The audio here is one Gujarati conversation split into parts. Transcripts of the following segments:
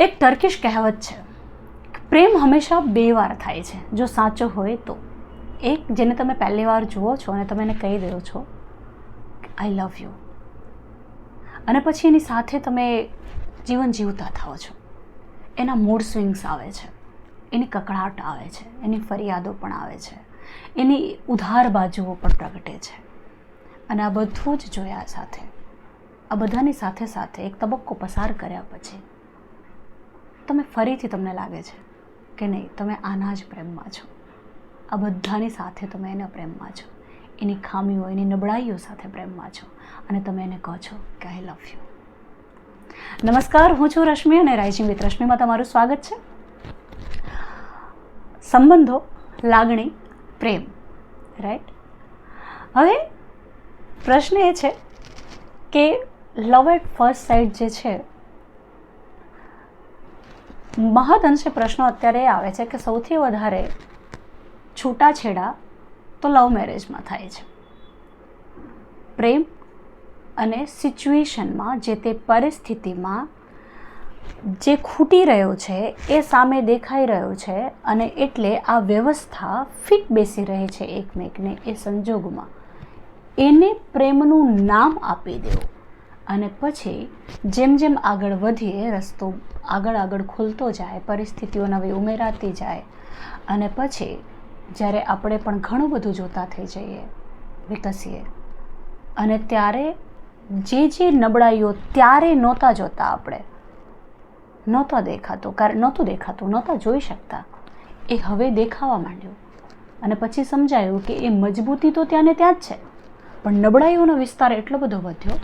એક ટર્કિશ કહેવત છે. પ્રેમ હંમેશા બે વાર થાય છે. જો સાચો હોય તો. એક, જેને તમે પહેલી વાર જુઓ છો અને તમે એને કહી દો છો આઈ લવ યુ અને પછી એની સાથે તમે જીવન જીવતા થાઓ છો. એના મૂડ સ્વિંગ્સ આવે છે. એની કકડાટ આવે છે. એની ફરિયાદો પણ આવે છે. એની ઉધાર બાજુઓ પણ પ્રગટે છે. અને આ બધું જ જોયા સાથે. આ બધાની સાથે સાથે એક તબક્કો પસાર કર્યા પછી તમે ફરીથી તમને લાગે છે કે નહીં, તમે આના જ પ્રેમમાં છો. આ બધાની સાથે તમે એના પ્રેમમાં છો. એની ખામીઓ, એની નબળાઈઓ સાથે પ્રેમમાં છો. અને તમે એને કહો છો કે આઈ લવ યુ નમસ્કાર, હું છું રશ્મિ અને રાઇઝિંગ વિથ રશ્મિમાં તમારું સ્વાગત છે. સંબંધો, લાગણી, પ્રેમ રાઈટ હવે પ્રશ્ન એ છે કે લવ એટ ફર્સ્ટ સાઈડ જે છે મહદઅંશે પ્રશ્નો અત્યારે આવે છે કે સૌથી વધારે છૂટાછેડા તો લવ મેરેજમાં થાય છે. પ્રેમ અને સિચ્યુએશનમાં જે તે પરિસ્થિતિમાં જે ખૂટી રહ્યો છે, એ સામે દેખાઈ રહ્યો છે અને એટલે આ વ્યવસ્થા ફિટ બેસી રહે છે એકમેકને એ સંજોગમાં. એને પ્રેમનું નામ આપી દેવું. અને પછી જેમ જેમ આગળ વધીએ, રસ્તો આગળ આગળ ખુલતો જાય, પરિસ્થિતિઓ નવી ઉમેરાતી જાય, અને પછી જ્યારે આપણે પણ ઘણું બધું જોતા થઈ જઈએ, વિકસીએ, અને ત્યારે જે જે નબળાઈઓ ત્યારે નહોતા જોતા આપણે, નહોતા દેખાતું કારણ નહોતું દેખાતું, નહોતા જોઈ શકતા, એ હવે દેખાવા માંડ્યું. અને પછી સમજાયું કે એ મજબૂતી તો ત્યાં ને ત્યાં જ છે, પણ નબળાઈઓનો વિસ્તાર એટલો બધો વધ્યો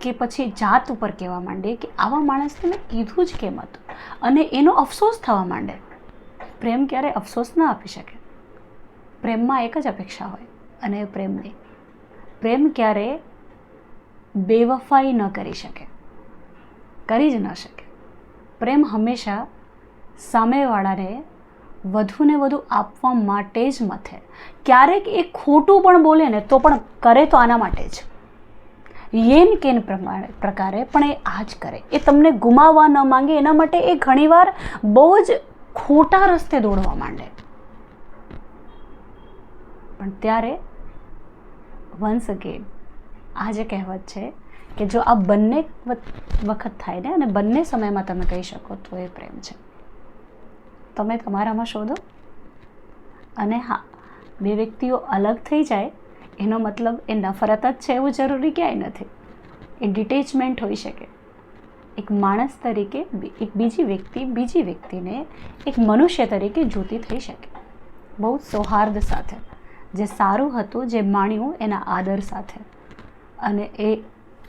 કે પછી જાત ઉપર કહેવા માંડે કે આવા માણસને મેં કીધું જ કેમ હતું? અને એનો અફસોસ થવા માંડે. પ્રેમ ક્યારે અફસોસ ના આપી શકે. પ્રેમમાં એક જ અપેક્ષા હોય, અને એ પ્રેમ નહીં. પ્રેમ ક્યારે બેવફાઈ ન કરી શકે. કરી જ ન શકે. પ્રેમ હંમેશા સામેવાળાને વધુને વધુ આપવા માટે જ મથે. ક્યારેક એ ખોટું પણ બોલે ને તો પણ કરે તો આના માટે જ. યેન કેન પ્રમાણે પ્રકારે, પણ એ આ જ કરે. એ તમને ગુમાવવા ન માંગે, એના માટે એ ઘણીવાર બહુ જ ખોટા રસ્તે દોડવા માંડે. પણ ત્યારે વન્સ અગેન આ જે કહેવત છે કે જો આ બંને વખત થાય ને, અને બંને સમયમાં તમે કહી શકો, તો એ પ્રેમ છે. તમે તમારામાં શોધો. અને હા, બે વ્યક્તિઓ અલગ થઈ જાય એનો મતલબ એ નફરત જ છે એવું જરૂરી ક્યાંય નથી. એ ડિટેચમેન્ટ હોઈ શકે. એક માણસ તરીકે એક બીજી વ્યક્તિ બીજી વ્યક્તિને એક મનુષ્ય તરીકે જોતી થઈ શકે. બહુ સૌહાર્દ સાથે. જે સારું હતું, જે માણ્યું એના આદર સાથે. અને એ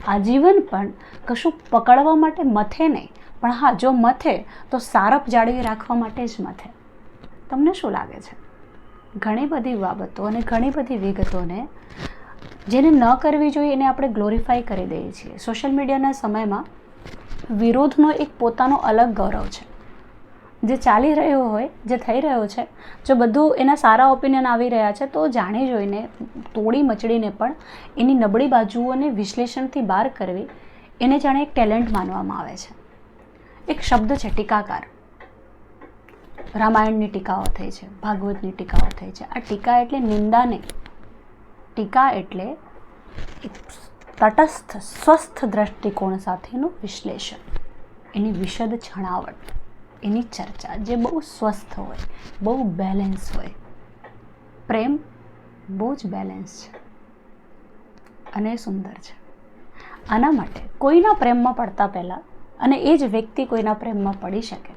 આજીવન પણ કશું પકડવા માટે મથે નહીં. પણ હા, જો મથે, તો સારપ જાળવી રાખવા માટે જ મથે. તમને શું લાગે છે? ઘણી બધી બાબતો અને ઘણી બધી વિગતોને જેને ન કરવી જોઈએ એને આપણે ગ્લોરીફાઈ કરી દઈએ છીએ. સોશિયલ મીડિયાના સમયમાં વિરોધનો એક પોતાનો અલગ ગૌરવ છે. જે ચાલી રહ્યો હોય, જે થઈ રહ્યો છે, જો બધું એના સારા ઓપિનિયન આવી રહ્યા છે, તો જાણી જોઈને, તોડી મચડીને પણ એની નબળી બાજુઓને વિશ્લેષણથી બહાર કરવી એને જાણે એક ટેલેન્ટ માનવામાં આવે છે. એક શબ્દ છે ટીકાકાર. રામાયણની ટીકાઓ થઈ છે, ભાગવતની ટીકાઓ થઈ છે. આ ટીકા એટલે નિંદા નહીં. ટીકા એટલે તટસ્થ, સ્વસ્થ દ્રષ્ટિકોણ સાથેનું વિશ્લેષણ. એની વિશદ છણાવટ, એની ચર્ચા જે બહુ સ્વસ્થ હોય, બહુ બેલેન્સ હોય. પ્રેમ બહુ જ બેલેન્સ છે અને સુંદર છે. આના માટે કોઈના પ્રેમમાં પડતા પહેલાં અને એ જ વ્યક્તિ કોઈના પ્રેમમાં પડી શકે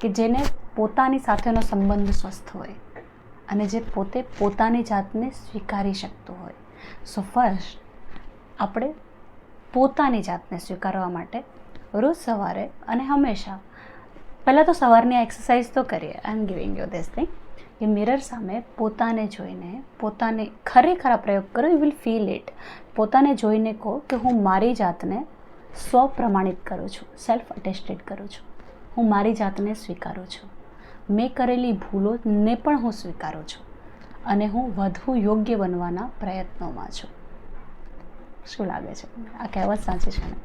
કે જેને પોતાની સાથેનો સંબંધ સ્વસ્થ હોય અને જે પોતે પોતાની જાતને સ્વીકારી શકતો હોય. સો ફર્સ્ટ આપણે પોતાની જાતને સ્વીકારવા માટે રોજ સવારે અને હંમેશા, પહેલાં તો સવારની એક્સરસાઇઝ તો કરીએ. I am giving you this thing કે મિરર સામે પોતાને જોઈને, પોતાને ખરેખર આ પ્રયોગ કરો યુ વિલ ફીલ ઇટ પોતાને જોઈને કહો કે હું મારી જાતને સ્વપ્રમાણિત કરું છું સેલ્ફ અટેસ્ટેડ કરું છું. હું મારી જાતને સ્વીકારું છું. મેં કરેલી ભૂલોને પણ હું સ્વીકારું છું અને હું વધુ યોગ્ય બનવાના પ્રયત્નોમાં છું. શું લાગે છે? આ કહેવત સાચી છે ને?